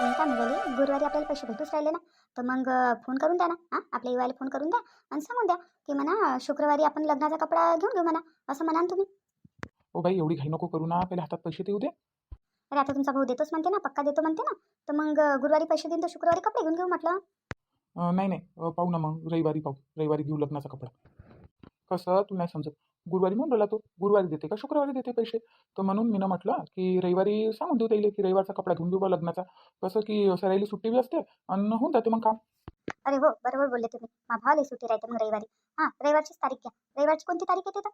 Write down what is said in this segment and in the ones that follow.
काय म्हणलेली गुरुवारी आपल्याला पैसे भेटूच राहिले ना. तर मग फोन करून द्या ना. हां आपल्या युवाला फोन करून द्या आणि सांगून द्या की म्हणा शुक्रवारी आपण लग्नाचा कपडा घेऊन घेऊ म्हणा असं म्हणा तुम्ही. ओ बाई एवढी घाई नको करू ना. पहिले हातात पैसे देऊ दे अरे आता तुमचा भाऊ देतोच म्हणते ना पक्का देतो म्हणते ना. तर मग गुरुवारी पैसे देईन तर शुक्रवारी कपडे घेऊन घेऊ म्हटलं. नाही नाही. पाहू ना मग. रविवारी पाहू. रविवारी घेऊ लग्नाचा कपडा. कसं? तू नाही समजत. गुरुवारी म्हणून राहिला तो गुरुवारी देते का शुक्रवारी देते पैसे. तर म्हणून मी ना म्हटलं की रविवारी सांगून देऊ त्याला की रविवारचा कपडा घेऊन घेऊ बा लग्नाचा. कसं की सरायली सुट्टी बी असते आणि होऊन जाते मग काम. अरे हो बरोबर बोलले तुम्ही. भावाला सुट्टी राहते मग रविवारी. हां रविवारचीच तारीख घ्या. रविवारची कोणती तारीख येते तर?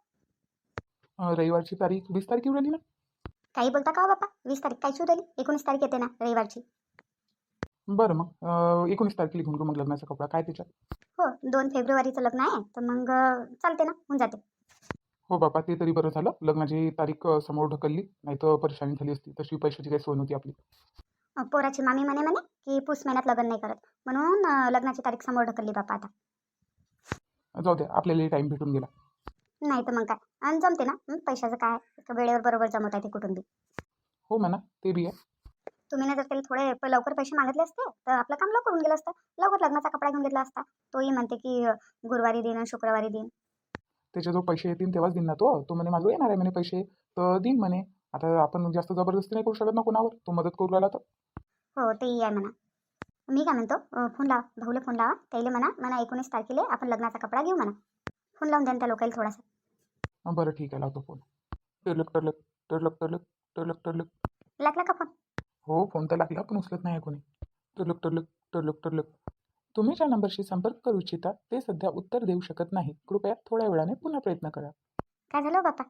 रविवारची तारीख वीस तारीख येऊ राहिली ना? काही बोलता का हो बाप्पा? वीस तारीख काय राहिली? एकोणीस तारीख येते ना रविवारची. बरं मग एकोणीस तारखेला घेऊन घेऊ मग लग्नाचा कपडा. काय त्याच्यात? हो दोन फेब्रुवारीचं लग्न आहे. तर मग चालते ना होऊन जाते. हो बाबा ते तरी बरं झालं. लग्नाची तारीख समोर ढकलली नाही तर परेशानी झाली असती. तशी पैशाची काही सोय नव्हती आपली. पोराची मामी म्हणे म्हणे की पुस महिन्यात लग्न नाही करत. म्हणून लग्नाची तारीख समोर ढकलली बापा आता. जाऊ द्या आपल्याला टाईम भेटून गेला. नाही तर मग काय? आणि जमते ना? पैशाचं काय? वेळेवर बरोबर जमत आहे ते कुठून बी. हो म्हणा ते बी आहे. तुम्ही ना जर त्याला थोडे लवकर पैसे मागितले असते तर आपलं काम लवकर होऊन गेलं असतं. लवकर लग्नाचा कपडा घेऊन घेतला असता. तोही म्हणते की गुरुवारी देईन आणि शुक्रवारी देईन त्याचे जो पैसे येतील तेव्हाच देईन ना तो. तो म्हणे माझं येणार आहे म्हणे पैसे तर देईन म्हणे. आता आपण जास्त जबरदस्ती नाही करू शकत ना कोणावर. तो मदत करू राहिला तर. हो तेही आहे म्हणा. मी काय म्हणतो अं, फोन लावा भाऊला फोन लावा. त्याला म्हणा म्हणा एकोणीस तारखेला आपण लग्नाचा कपडा घेऊ म्हणा. फोन लावून द्या ना त्या लोकांना थोडासा. बरं ठीक आहे लावतो फोन. टरलक टरलक टरलक टरलक टरलक टरलक. लागला का फोन? हो फोन तर लागला पण उचलत नाही कोणी. टरलक टरलक टरलक टरलक. तुम्ही ज्या नंबरशी संपर्क करू इच्छिता ते सध्या उत्तर देऊ शकत नाही. कृपया थोड्या वेळाने पुन्हा प्रयत्न करा. काय झालं हो बाप्पा?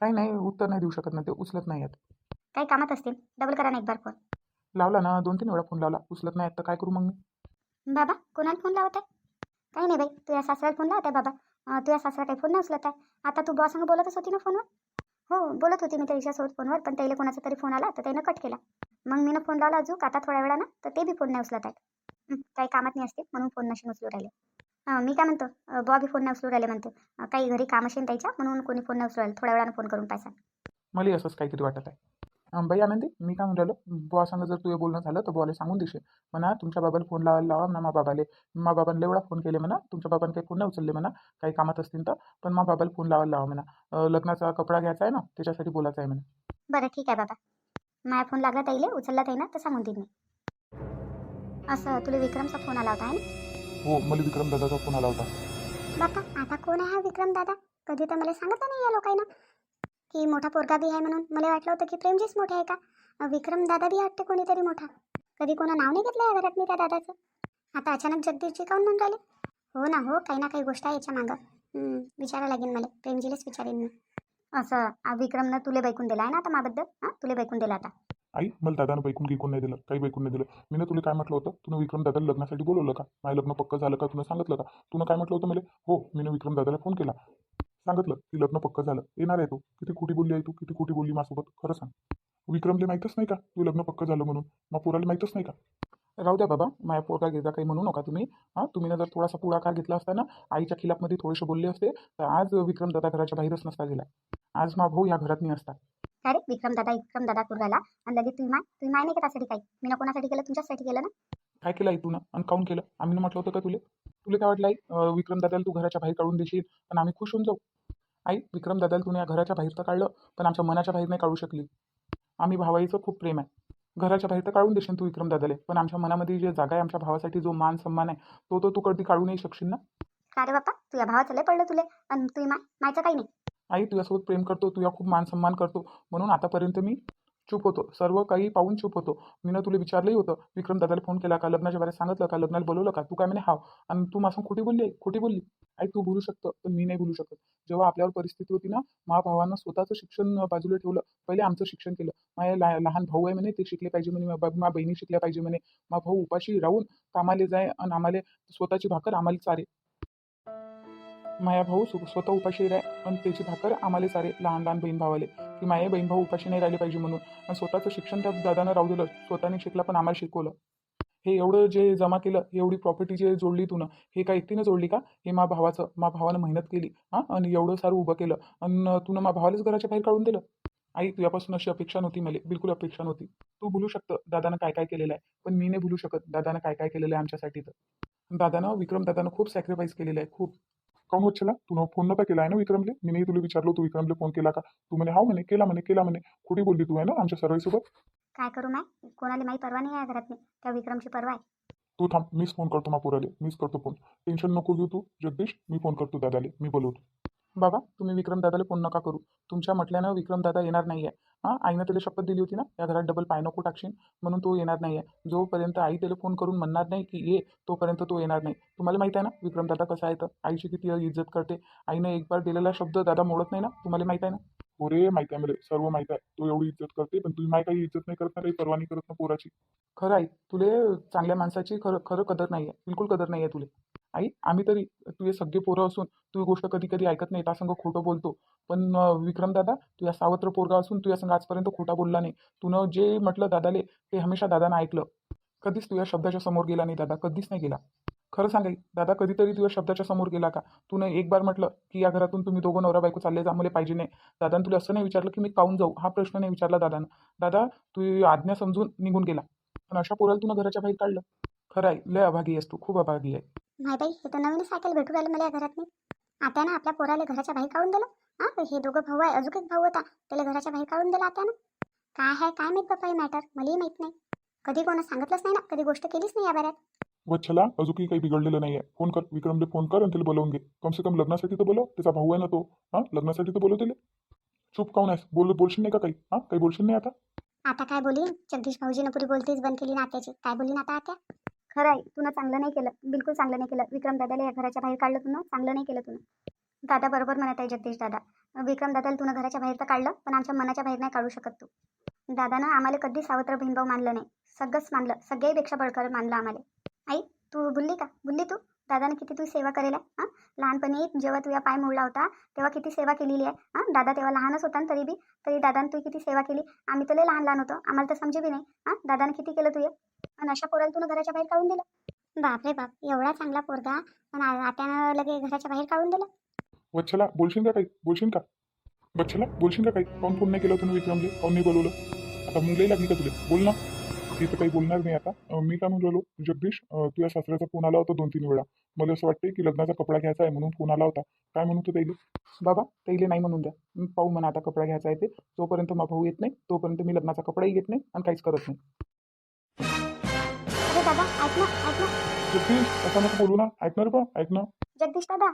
काही नाही उत्तर नाही देऊ शकत ना ते उचलत नाही आहेत काही कामात असतील? डबल करा ना एक बार फोन लावला ना दोन तीन वेळा फोन लावला. उचलत नाही आहेत तर काय करू मग मी? बाबा कोणाला फोन लावत आहे? काही नाही बाई तुझ्या सासऱ्याला फोन लावत आहे बाबा. अं, तुझ्या सासरा काही फोन नाही उचलत आहे. आता तू बॉसंग बोलतच होती ना फोनवर हो बोलत होती मी त्याच्यासोबत फोनवर पण त्याला कोणाचा तरी फोन आला तर त्यानं कट केला. मग मी फोन लावला अजून आता थोड्या वेळानं तर ते बी फोन नाही उचलत आहेत. काही कामात नाही असते म्हणून फोन नशीन उचलू राहिले. मी काय म्हणतो बॉबी फोन नाही उचलू राहिले म्हणते. काही घरी काम असेल त्याच्या म्हणून कोणी फोन नाही उचलू राहिले. थोड्या वेळानं फोन करून पाहिजे मला असंच काहीतरी वाटत आहे. बाई आनंदी मी काय म्हणतो बुवा सांग जर तुझे बोलणं झालं तर बुवाला सांगून देशील. म्हणा तुमच्या बाबाला फोन लावायला लावा म्हणा मा बाबाले. मा बाबांना एवढा फोन केले म्हणा तुमच्या बाबांनी काही फोन नाही उचलले म्हणा काही कामात असतील तर. पण मा बाबाला फोन लावायला लावा म्हणा. लग्नाचा कपडा घ्यायचा आहे ना त्याच्यासाठी बोलायचं आहे म्हणा. बरं ठीक आहे बाबा. माझ्या फोन लागला ताईले उचलला ताई ना तर सांगून देईन मी. असं तुला विक्रमचा फोन आला होता आहे ना? हो मला विक्रम दादाचा फोन आला होता. बापा आता कोण आहे हा विक्रम दादा? कधी तर मला सांगितलं नाही या लोकांना. की मोठा पोरगा बी आहे म्हणून. मला वाटलं होतं की प्रेमजीच मोठे आहे का? विक्रम दादा बी वाटते कोणीतरी मोठा. कधी कोणा नाव नाही घेतलं या घरात मी त्या दादाचं. आता अचानक जगदीशजी काऊन म्हणून राहिले? हो ना हो काही ना काही गोष्ट आहे याच्या मागं. हं, विचारा लागेल मला. प्रेमजीलाच विचारेन मी. असं आ, विक्रमनं तुले बैकून दिला आहे ना आता माझ्याबद्दल हां तुले बैकून दिला आता. आई मला दादानं बैकून गिकून नाही दिलं काही बैकून नाही दिलं. मी तुला काय म्हटलं होतं? तुला विक्रम दादाला लग्नासाठी बोलवलं का? माझं लग्न पक्क झालं का? तुला सांगितलं का? तुला काय म्हटलं होतं मला? हो मी विक्रम दादाला फोन केला. सांगितलं की लग्न पक्क झालं. येणार आहे तू. किती खोटी बोलली आहे तू? किती खोटी बोलली माझ्यासोबत? खरं सांग. विक्रमला माहीतच नाही का? तू लग्न पक्क झालं म्हणून. मग पोराला माहीतच नाही का? राहू द्या बाबा. माझ्या पोरगा घेता काही म्हणू नका तुम्ही. हां तुम्ही ना जर थोडासा पुढाकार घेतला असता ना आईच्या खिलाफमध्ये थोडेसे बोलले असते तर आज विक्रम दादा घराच्या बाहेरच नसता गेला. आज मा भाऊ या घरात नाही असता. अरे विक्रम दादा विक्रम दादा करून राहिला आणि लगेच तुम्ही माय? तुम्ही माय नाही का त्यासाठी काही? मी ना कोणासाठी केलं? तुमच्यासाठी केलं ना? काय केलं आई तू ना? आणि काऊन केलं. आम्ही म्हटलं होतं का तुले? तुला काय वाटलं आई? अं, विक्रम दादाला तू घराच्या बाहेर काढून देशील पण आम्ही खुश होऊन जाऊ. आई विक्रम दादाला तुम्ही या घराच्या बाहेर तर काढलं पण आमच्या मनाच्या बाहेर नाही काढू शकली. आम्ही भावाईचं खूप प्रेम आहे. घराच्या बाहेर तर काढून देशील तू विक्रम दादाले पण आमच्या मनामध्ये जे जागा आहे आमच्या भावासाठी जो मान सन्मान आहे तो तो तू कधी काढू नाही शकशील ना? का रे बाप्पा? तुझ्या भावाचं लय पडलं तुले. आणि तुम्ही माय? मायचं काही नाही. आई तुझ्यासोबत प्रेम करतो तुझ्या खूप मान सन्मान करतो. म्हणून आतापर्यंत मी चूप होतो. सर्व काही पाहून चूप होतो. मी ना तुला विचारलंही होतं विक्रम दादाला फोन केला का? लग्नाच्या बारे सांगितलं का? लग्नाला बोलवलं का? तू काय म्हणे? हाव. आणि तू मासून खोटी बोलली आहे? खोटी बोलली? आई तू बोलू शकतं पण मी नाही बोलू शकत. जेव्हा आपल्यावर परिस्थिती होती ना मा भावानं स्वतःचं शिक्षण बाजूला ठेवलं. पहिले आमचं शिक्षण केलं. माझ्या ला लहान भाऊ आहे म्हणे ते शिकले पाहिजे म्हणे. मा मा बहिणी शिकल्या पाहिजे म्हणे. मा भाऊ उपाशी राहून कामाले जाय आणि आम्हाला स्वतःची भाकर आम्हाला चारे. माया भाऊ सु- स्वतः उपाशी राह आणि त्याची भाकर आम्हाला सारे लहान लहान बहीण भावाले. की माये बहीण भाऊ उपाशी नाही राहिले पाहिजे म्हणून. आणि स्वतःचं शिक्षण त्या दादानं राहू दिलं. स्वतःने शिकला पण आम्हाला शिकवलं. हे एवढं जे जमा केलं एवढी प्रॉपर्टी जे जोडली तू ना हे काय एकटीनं जोडली का? हे मा भावाचं मा भावानं मेहनत केली हां? आणि एवढं सारं उभं केलं. आणि तू मा भावालाच घराच्या बाहेर काढून दिलं. आई तुझ्यापासून अशी अपेक्षा नव्हती मला. बिलकुल अपेक्षा नव्हती. तू भुलू शकतं दादानं काय काय केलेलं आहे पण मी नाही भुलू शकत दादानं काय काय केलेलं आहे आमच्यासाठी तर. दादानं विक्रम दादानं खूप सॅक्रिफाईस केलेलं आहे खूप. काऊन वच्छला तू फोन नव्हता केला आहे ना विक्रमले? मी नाही तुला विचारलो तू विक्रमले फोन केला का? तू म्हणे हाव म्हणे केला म्हणे केला म्हणे. खोटी बोलली तू आहे ना आमच्या सर्वांसोबत काय करू माय कोणाला माही परवा नाही आहे घरात मी त्या विक्रमची परवा आहे. तू थांब मीच फोन करतो मापुराले मीच करतो फोन. टेन्शन नको घेऊ तू जगदीश. मी फोन करतो दादाले. मी बोलवतो. बाबा तुम्ही विक्रम दादाला फोन नका करू. तुमच्या म्हटल्यानं विक्रम दादा येणार नाही आहे हां आईनं त्याला शपथ दिली होती ना या घरात डबल पाय नको टाकशील म्हणून तो येणार नाही आहे जोपर्यंत आई त्याला फोन करून म्हणणार नाही की ये तोपर्यंत तो येणार नाही. तुम्हाला माहिती आहे ना विक्रम दादा कसा आहे तर? आईची किती इज्जत करते. आईनं एक बार दिलेला शब्द दादा मोडत नाही ना तुम्हाला माहिती आहे ना? हो रे माहिती आहे मला सर्व माहिती आहे. तो एवढी इज्जत करते पण तुम्ही माय काही इज्जत नाही करत ना काही परवा नाही करत ना पोराची. खरं आई तुले चांगल्या माणसाची खरं खरं कदर नाही आहे बिलकुल कदर नाही आहे तुले. आई आम्ही तरी तुझे सगळे पोरं असून तू ही गोष्ट कधी कधी ऐकत नाही तासंग खोटं बोलतो. पण विक्रम दादा तुझ्या सावत्र पोरगा असून तुझ्या संग आजपर्यंत खोटा बोलला नाही. तुनं जे म्हटलं दादाले ते हमेशा दादानं ऐकलं. कधीच तुझ्या शब्दाच्या समोर गेला नाही दादा कधीच नाही गेला. खरं सांगाई दादा कधीतरी तुझ्या शब्दाच्या समोर गेला का? तुनं एक बार म्हटलं की या घरातून तुम्ही दोघं नवरा बायको चालले जा मला पाहिजे नाही. दादानं तुला असं नाही विचारलं की मी काऊन जाऊ? हा प्रश्न नाही विचारला दादानं. दादा तू आज्ञा समजून निघून गेला. पण अशा पोराला तुनं घराच्या बाहेर काढलं. खरं आहे लय अभागी आहेस तू खूप अभागी आहे. माय बाई हे तर नवीन सायकल भेटू राहिलं मला या घरात ना आपल्या पोराला घराच्या बाहेर काढून दिलं. हां हे दोघं भाऊ आहे अजून एक भाऊ होता त्याला घराच्या बाहेर काढून दिलं आता ना. काय आहे काय माहीत बाप्पा हे मॅटर मलाही माहीत नाही. कधी कोणा सांगितलंच नाही ना कधी गोष्ट केलीच नाही या बऱ्यात वच्छला अजूनही काही बिघडलेलं नाही आहे फोन कर विक्रमले फोन कर आणि त्याला बोलवून घे. कमसे कम लग्नासाठी तर बोलव त्याचा भाऊ आहे ना तो. हां लग्नासाठी तर बोलव त्याला चूप काऊन आहेस? बोल बोलशील नाही का काही? हां काही बोलशील नाही आता? आता काय बोलीन? जगदीश भाऊजीनं पुरी बोलतीच बंद केली ना आत्याची काय बोलीन आता आत्या? खरं आहे. तुनं चांगलं नाही केलं. बिलकुल चांगलं नाही केलं. विक्रम दादाला या घराच्या बाहेर काढलं तुनं चांगलं नाही केलं तुनं दादा बरोबर म्हणत आहे जगदीश दादा. विक्रम दादाला तुनं घराच्या बाहेर तर काढलं पण आमच्या मनाच्या बाहेर नाही काढू शकत तू. दादानं आम्हाला कधी सावत्र बहीणभाऊ मानलं नाही. सगळंच मानलं. सगळ्यापेक्षा बळकर मानलं आम्हाला. आई तू बोलली का? बोलली तू? दादानं किती तू सेवा करेल आहे हां? लहानपणी जेव्हा तुझ्या पाय मोडला होता तेव्हा किती सेवा केलेली आहे हां? दादा तेव्हा लहानच होता ना तरी बी तरी दादानं तू किती सेवा केली? आम्ही तर लय लहान लहान होतो आम्हाला तर समजे बी नाही हां? दादानं किती केलं तुझे? आणि अशा पोराला तुला घराच्या बाहेर काढून दिलं? बापरे बाप एवढा चांगला पोरगा पण आत्यानं लगे घराच्या बाहेर काढून दिलं? वच्छला बोलशील का काही? बोलशील का? वच्छला बोलशील का काही? काऊन फोन नाही केलं तुम्ही विक्रमले? काऊन नाही बोलवलं? आता मग लई लागली का तुला? बोल ना. ती तर काही बोलणार नाही आता. मी काय म्हणून राहिलो? जगदीश तुझ्या सासऱ्याचा फोन आला होता दोन तीन वेळा. मला असं वाटतं की लग्नाचा कपडा घ्यायचा आहे म्हणून फोन आला होता. काय म्हणू तू त्याला बाबा त्याला नाही म्हणून द्या. मी पाहू म्हणा आता कपडा घ्यायचा आहे ते. जोपर्यंत माझा भाऊ येत नाही. तोपर्यंत मी लग्नाचा कपडाही घेत नाही आणि काहीच करत नाही. जगदीश असं नको बोलू ना. ऐकणार बा ऐक ना. जगदीश दादा.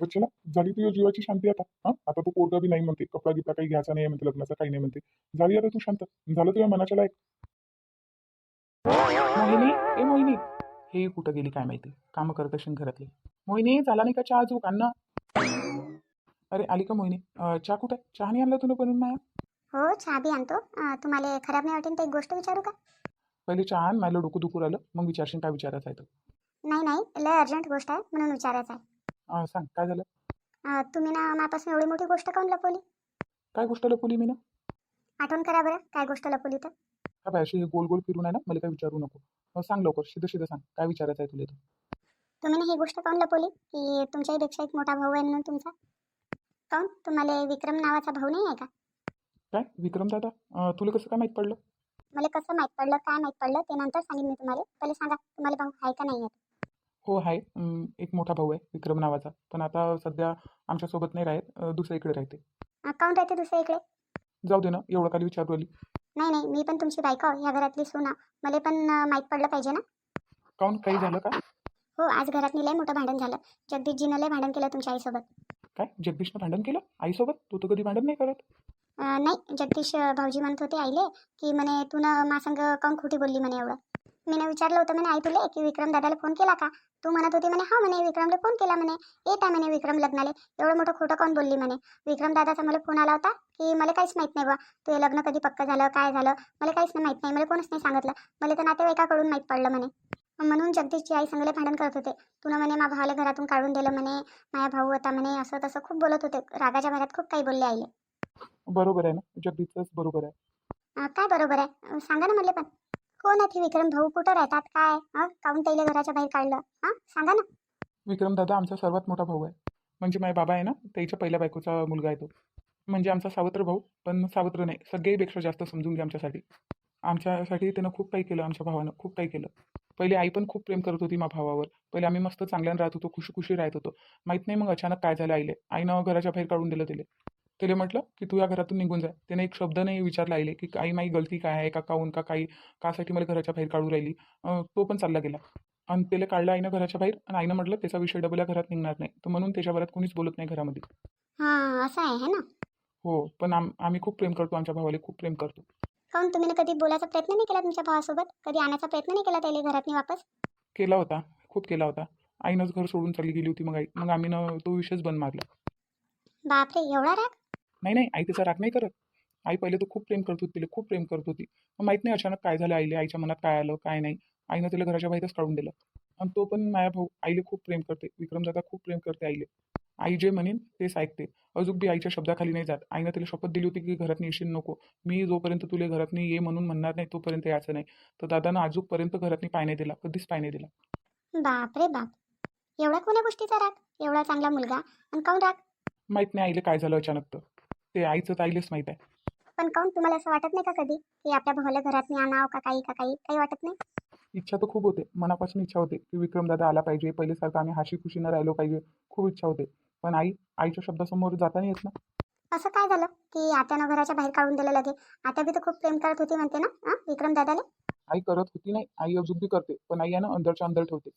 बच्चला झाली तुझ्या जीवाची शांती आता. हा? आता तू पोरगा बी नाही म्हणते. कपडा गिपडा काही घ्यायचा नाही म्हणते लग्नाचा काही नाही म्हणते. झाली आता तू शांत. झालं तुझ्या मनाच्या लायक. मोहिनी ए मोहिनी हे कुठं गेली काय माहिती? कामं करत असेल घरातली. मोहिनी झाला नाही का चहा अजून? आण ना अरे आली का मोहिनी? अं, चहा कुठं? आहे? चहा नाही आणला तुला बनवून माया? हो चहा बी आणतो. अं, तुम्हाला खराब नाही वाटेल तर एक गोष्ट विचारू का? पहिले चहा आण मला डोकं दुखू राहिलं. मग विचारशील काय विचारायचं आहे तर. नाही नाही लय अर्जंट गोष्ट आहे म्हणून विचारायचं आहे. अं, सांग काय झालं? अं, तुम्ही ना माझ्यापासून एवढी मोठी गोष्ट काऊन लपवली? काय गोष्ट लपवली मी ना आठवण करा बरं काय गोष्ट लपवली तर. का बाय अशी हे गोल गोल फिरून आहे ना? मला काय विचारू नको. सांग लवकर. सिधं सिधं सांग. काय विचारायचं आहे तुला इथं? तुम्ही ना ही गोष्ट काऊन लपवली की तुमच्याहीपेक्षा एक मोठा भाऊ आहे म्हणून तुमचा. काऊन तुम्हाला विक्रम नावाचा भाऊ नाही आहे का? काय? विक्रम दादा? तुला कसं काय माहीत पडलं? मला कसं माहीत पडलं? काय माहीत पडलं? ते नंतर सांगेन मी तुम्हाला. पहिले सांगा तुम्हाला भाऊ आहे का नाही आहे? हो आहे. एक मोठा भाऊ आहे विक्रम नावाचा. पण आता सध्या आमच्यासोबत नाही राहत. दुसऱ्या राहते. अं, काऊन राहते दुसऱ्या इकडे. जाऊ दे ना. एवढं खाली विचारू आली. नाही नाही मी पण तुमची बायको ह्या घरातली सुना. मला पण माहीत पडलं पाहिजे ना. काऊन? काही झालं का? हो आज घरात लय मोठं भांडण झालं. जगदीशजीनं लय भांडण केलं तुमच्या आईसोबत. काय? जगदीशनं भांडण केलं? आईसोबत? तू तर कधी भांडण नाही करत. अं, नाही जगदीश अं, भाऊजी म्हणत होते आईले की म्हणे तू ना मासंग काऊन खोटी बोलली म्हणे एवढं? मी विचारलं होतं म्हणे आई तुले की विक्रम दादाला फोन केला का? तू म्हणत होती म्हणे हा म्हणे विक्रमला फोन केला म्हणे. येत आहे म्हणे विक्रम लग्नाले. एवढं मोठं खोटं काऊन बोलली म्हणे? विक्रम दादाचा मला फोन आला होता की मला काहीच माहीत नाही बा तू हे लग्न कधी पक्क झालं काय झालं? मला काहीच नाही माहीत नाही मला कोणच नाही सांगितलं. मला तर नातेवाईकाकडून माहीत पडलं म्हणे. म्हणून जगदीशची आई संगले भांडण करत होते. तुला म्हणे मा भावाला घरातून काढून दिलं म्हणे माझा भाऊ होता म्हणे असं तसं खूप बोलत होते. रागाच्या भरात खूप काही बोलले आईले. बरोबर आहे ना? जगदीशच बरोबर आहे. काय बरोबर आहे? सांगा ना मला पण. कोण आहे ते विक्रम भाऊ कुठं राहतात काय? हं? काऊन त्याला घराच्या बाहेर काढलं? सांगा ना. विक्रम दादा आमचा सर्वात मोठा भाऊ आहे. म्हणजे माझ्या बाबा आहे ना त्याच्या पहिल्या बायकोचा मुलगा आहे तो. म्हणजे आमचा सावत्र भाऊ पण सावत्र नाही सगळेपेक्षा जास्त समजून घ्या आमच्यासाठी. आमच्यासाठी त्यानं खूप काही केलं आमच्या भावानं खूप काही केलं. पहिले आई पण खूप प्रेम करत होती मा भावावर. पहिले आम्ही मस्त चांगल्यानं राहत होतो खुशी खुशी राहत होतो. माहीत नाही मग अचानक काय झालं आईले. आईनं घराच्या बाहेर काढून दिलं तिले त्याला म्हटलं की तू या घरातून निघून जा. त्याने एक शब्द नाही विचारला आईले की आई माई गलती काय आहे? का काहून का काही? कासाठी मला घराच्या बाहेर काढू राहिली. तो पण चालला गेला. आणि त्याला काढलं आईनं घराच्या बाहेर आणि आईनं म्हटलं त्याचा विषय डबल या घरात निघणार नाही. तर म्हणून त्याच्या घरात कोणीच बोलत नाही घरामध्ये. हां असं आहे ना? हो पण आम आम्ही खूप प्रेम करतो आमच्या भावाला खूप प्रेम करतो. काहून तुम्ही ना कधी बोलायचा प्रयत्न नाही केला तुमच्या भावासोबत? कधी आणायचा प्रयत्न नाही केला त्याला घरातनी वापस? केला होता खूप केला होता. आईनंच घर सोडून चालली गेली होती मग आई. मग आम्ही न तो विषयच बंद मारला. बापरे एवढा राग? नाही नाही आई त्याचा राग नाही करत. आई पहिले तर खूप प्रेम करत होती तिला खूप प्रेम करत होती. मग माहीत नाही अचानक काय झालं आईले आईच्या मनात काय आलं काय नाही. आईनं तिला घराच्या बाहेरच काढून दिलं. आणि तो पण माझ्या भाऊ आईले खूप प्रेम करते. विक्रमदादा खूप प्रेम करते आईले. आई जे म्हणेन तेच ऐकते. अजून बी आईच्या शब्दाखाली नाही जात. आईनं तिला शपथ दिली होती की घरात येशील नको. मी जोपर्यंत तुला घरात ये म्हणून म्हणणार नाही तोपर्यंत यायचं नाही. तर दादानं अजूनपर्यंत घरात पाय नाही दिला कधीच पाय नाही दिला. बाप रे बाप. एवढा कोण्या गोष्टीचा राग? एवढा चांगला मुलगा? आणि काऊन राग? माहीत नाही आईले काय झालं अचानक तर. ते आईचं तर आईलेच माहीत आहे. पण काऊन तुम्हाला असं वाटत नाही का कधी? की आपल्या भावाला घरात आणावं का काही का काही? काही वाटत नाही? इच्छा तर खूप होते. मनापासून इच्छा होते की विक्रमदादा आला पाहिजे. पहिल्यासारखं आम्ही हाशी खुशीनं राहिलो पाहिजे. खूप इच्छा होते. पण आई आईच्या शब्दासमोर जाता नाही येत ना. असं काय झालं? की आत्यानं घराच्या बाहेर काढून दिलं लगे. आत्या बी तर खूप प्रेम करत होती म्हणते ना हां विक्रम दादाले आई करत होती नाही. आई अजून बी करते. पण आई आहे ना अंदरच्या अंदर ठेवते.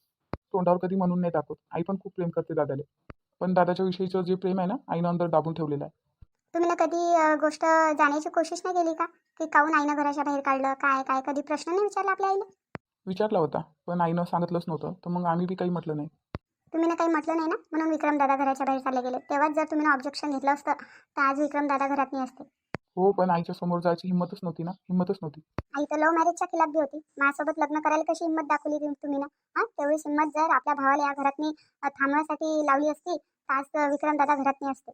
तोंडावर कधी म्हणून नाही दाखवत. आई पण खूप प्रेम करते दादाले. पण दादाच्या विषयीचं जे प्रेम आहे ना आईनं अंदर दाबून ठेवलेलं आहे. तुम्ही ना कधी गोष्ट जाण्याची कोशिश नाही केली का? की काऊन आईनं घराच्या बाहेर काढलं? काय काय? कधी प्रश्न नाही विचारला आपल्या आईला? विचारला होता पण आईनं सांगितलंच नव्हतं. तर मग आम्ही बी काही म्हटलं नाही. तुम्ही ना काही म्हटलं नाही ना? म्हणून विक्रम दादा घराच्या बाहेर चालले गेले. तेव्हाच जर तुम्ही ऑब्जेक्शन घेतलं असतं तर आज विक्रम दादा घरात नाही असते. हो पण आईच्या समोर जायची हिंमतच नव्हती ना? हिंमतच नव्हती. आई तर लव्ह मॅरेजच्या खिलाफ बी होती. माझ्यासोबत लग्न करायला कशी हिंमत दाखवली तुम- तुम्ही ना? हां तेवढीच हिंमत जर आपल्या भावाला या घरातनी अं, थांबवायसाठी लावली असती तर आज विक्रम दादा घरात नाही असते.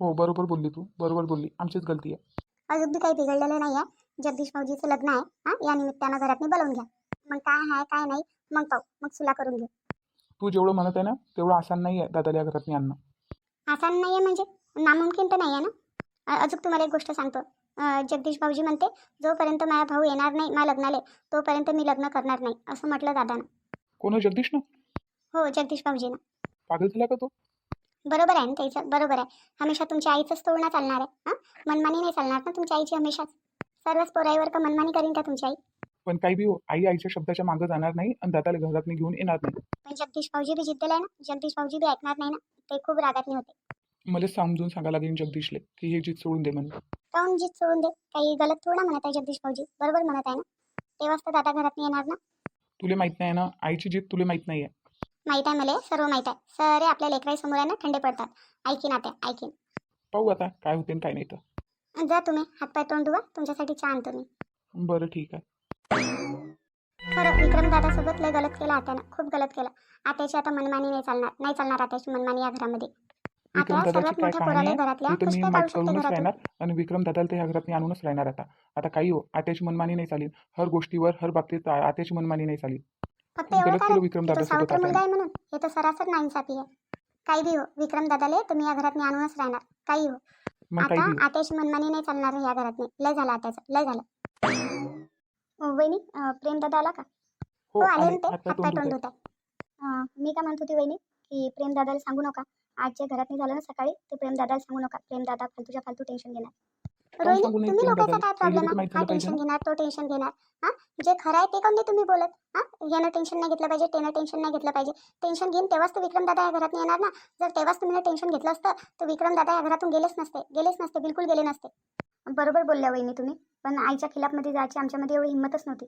हो बरोबर बोलली तू. बरोबर बोलली. आमचीच गलती आहे. अजून बी काही बिघडलेलं नाही आहे जगदीश भाऊजीचं लग्न आहे हां? या निमित्तानं घरातनी बोलवून घ्या. मग काय आहे काय नाही मग पाहू. मग सुला करून घेऊ. तू जेवढं म्हणत आहे ना तेवढं आसान नाही आहे दादाला या घरात आणणं. आसान नाही आहे म्हणजे? नामुमकिन तर नाही आहे ना? अ- अजून तुम्हाला एक गोष्ट सांगतो. अ, जगदीश भाऊजी म्हणते जोपर्यंत माझा भाऊ येणार नाही माझ्या लग्नाले तोपर्यंत मी लग्न करणार नाही असं म्हटलं दादानं. कोण आहे जगदीश ना हो जगदीश भाऊजीनं. पागल झाला का तो? बरोबर आहे ना त्याचं बरोबर आहे. हमेशा तुमच्या आईचंच तोडणं चालणार आहे. हां? मनमानी नाही चालणार ना तुमच्या आईची हमेशाच? सर्वच पोराईवर का मनमानी करीन का तुमची आई? पण काही बी हो आई आईच्या शब्दाच्या मागं जाणार नाही आणि दादाला घरात घेऊन येणार नाही. पण जगदीश भाऊजी बी जिद्दला आहे ना? जगदीश भाऊजी बी ऐकणार नाही ना? ते खूप रागातले होते. मला समजून सांगायला लागेल जगदीशले की हे जीत सोडून दे म्हणून. काऊन जीत सोडून दे? काही गलत थोडा म्हणत आहे जगदीश भाऊजी. बरोबर म्हणत आहे ना? तेव्हाच तर दादा घरात नाही येणार ना? तुला माहीत नाही ना? आईची जीत तुला माहीत नाही आहे माहीत आहे मला सर्व माहीत आहे. सरे आपल्या लेकराईसमोर आहे ना थंडे पडतात. ऐकीन आता ऐकीन. पाहू आता काय होते काय नाही तर. जा तुम्ही हातपाय तोंड धुवा तुमच्यासाठी आणतो मी. बरं ठीक आहे. खरं विक्रम दादासोबत लय गलत केलं आत्यानं खूप गलत केलं. आत्याची आता मनमानी नाही चालणार नाही चालणार आत्याची मनमानी या घरामध्ये. विक्रम आता दादाची सर्वात काय मोठ्या कहाणी पोराला आहे? घरातल्या ती कशी मी काय माहीत काढू शकते करूनच घरातून. राहणार आणि विक्रम दादाला ते ह्या घरात आणूनच राहणार आता. आता काही हो आत्याची मनमानी नाही चालेल हर गोष्टीवर हर बाबतीत आ- आत्याची मनमानी नाही चालेल फक्त गलत एवढं केलं कारण विक्रम तो दादासोबत सावत्र मुलगा आता आहे म्हणून. हे तर सरासर नाइंसाफी आहे. काही बी हो विक्रम दादाले तुम्ही या घरात आणूनच राहणार. काही हो. मग काही आता बी हो. आत्याची मनमानी नाही चालणार या घरात लय झालं आत्याचं लय झालं. अं, वहिनी अं, प्रेम दादा आला का? हो हो आले ते. हातपाय हातपाय तोंड तोंड आहे. धुत आहे मी काय म्हणत होती वहिनी की प्रेम दादाला सांगू नका. आज जे घरात नाही झालं ना सकाळी ते प्रेम दादाला सांगू नका. प्रेम दादा फालतूच्या फालतू टेन्शन घेणार. रोहिणी तुम्ही प्रेम लोकांचा काय प्रॉब्लेम आहे हा टेन्शन घेणार तो टेन्शन घेणार हा जे खरं आहे ते कोण तुम्ही बोलत हा यानं टेन्शन नाही घेतलं पाहिजे त्यानं टेन्शन नाही घेतलं पाहिजे टेन्शन घेईन तेव्हाच तर विक्रम दादा या घरात येणार ना जर तेव्हाच तुम्ही टेन्शन घेतलं असतं तर विक्रम दादा या घरातून गेलेच नसते गेलेच नसते बिलकुल गेले नसते बरोबर बोलल्या वहिनी तुम्ही पण आईच्या खिलाफमध्ये जायची आमच्यामध्ये एवढी हिंमतच नव्हती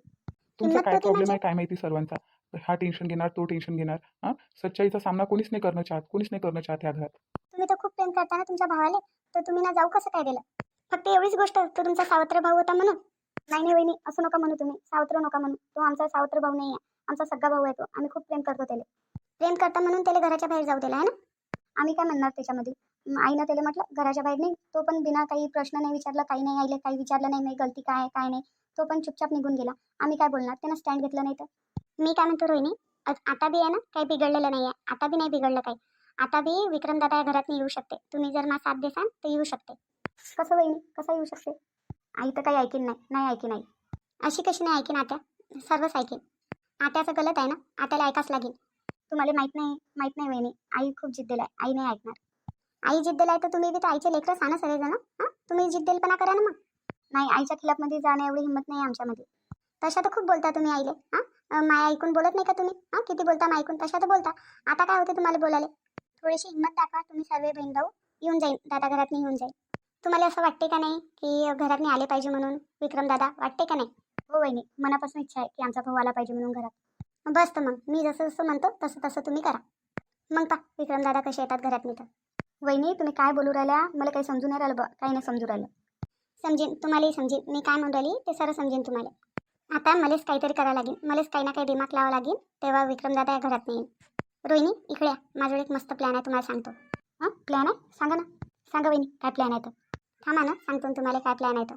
तुमचा काय प्रॉब्लेम आहे काय माहिती सर्वांचा हा टेन्शन घेणार तो टेन्शन घेणार हा सच्चाईचा सामना कोणीच नाही करणं चाहत कोणीच नाही करणं चाहत या घरात तुम्ही तर खूप प्रेम करता ना तुमच्या भावाले तर तुम्ही ना जाऊ कसं काय दिलं फक्त एवढीच गोष्ट तो तुमचा सावत्र भाऊ होता म्हणून. नाही नाही वहिनी असं नका म्हणू तुम्ही. सावत्र नका म्हणू. तो आमचा सावत्र भाऊ नाही आहे आमचा सगळा भाऊ आहे तो. आम्ही खूप प्रेम करतो त्याला. प्रेम करता म्हणून त्याला घराच्या बाहेर जाऊ दिला आहे ना? आम्ही काय म्हणणार त्याच्यामध्ये? आईनं त्याला म्हटलं घराच्या बाहेर नाही तो पण बिना काही प्रश्न नाही विचारला काही नाही आईले काही विचारलं नाही नाही गलती काय आहे काय नाही? तो पण चुपचाप निघून गेला. आम्ही काय बोलणार? त्यानं स्टँड घेतलं नाही तर. मी काय म्हणतो रोहिणी? आज आता बी आहे ना काही बिघडलेलं नाही आहे आता बी नाही बिघडलं काही. आता बी विक्रम दादा या घरात येऊ शकते. तुम्ही जर मला साथ देसाल तर येऊ शकते. कसं होईल? कसं येऊ शकते? आई तर काही ऐकीन नाही. नाही ऐकीन आई. अशी कशी नाही ऐकीन आत्या? सर्वच ऐकीन. आत्याचं गलत आहे ना? आत्याला ऐकाच लागेल. तुम्हाला माहीत नाही माहीत नाही वहिनी. आई खूप जिद्देल आहे. आई नाही ऐकणार. आई जिद्देल आहे तर तुम्ही बी तर आईचे लेकरं सांगा सगळेजण? हां? तुम्ही जिद्देलपणा करा ना मग. नाही आईच्या खिलाफमध्ये जाणं एवढी हिंमत नाही आमच्यामध्ये. तशा तर खूप बोलता तुम्ही आईले. हां? माय ऐकून बोलत नाही का तुम्ही? हां? किती बोलता माय ऐकून? तशा तर बोलता. आता काय होते तुम्हाला बोलायला? थोडीशी हिंमत दाखवा. तुम्ही सर्व बहीण भाऊ येऊन जाईन दादा घरात येऊन जाईल. तुम्हाला असं वाटते का नाही की घरात आले पाहिजे म्हणून? विक्रम दादा वाटते का नाही? हो वहिनी. मनापासून इच्छा आहे की आमचा भाऊ आला पाहिजे म्हणून घरात. बस तर मग. मी जसं जसं म्हणतो तसं तसं तुम्ही करा. मग पा विक्रम दादा कसे येतात घरात तर. वहिनी तुम्ही काय बोलू राहिल्या? मला काही समजून नाही राहिलं बा. काही नाही समजू राहिलं. समजेन तुम्हालाही समजेन. मी काय म्हणून राहिली? ते सर समजेन तुम्हाला. आता मलाच काहीतरी करावं लागेल. मलाच काही ना काही दिमाग लावावं लागेल. तेव्हा विक्रमदादा या घरात नाही येईल. रोहिणी इकडे माझ्याकडे एक मस्त प्लॅन आहे तुम्हाला सांगतो. हां? प्लॅन आहे? सांगा ना. सांगा वहिनी. काय प्लॅन आहे तर? थांबा ना सांगतो ना तुम्हाला काय प्लॅन आहे तो.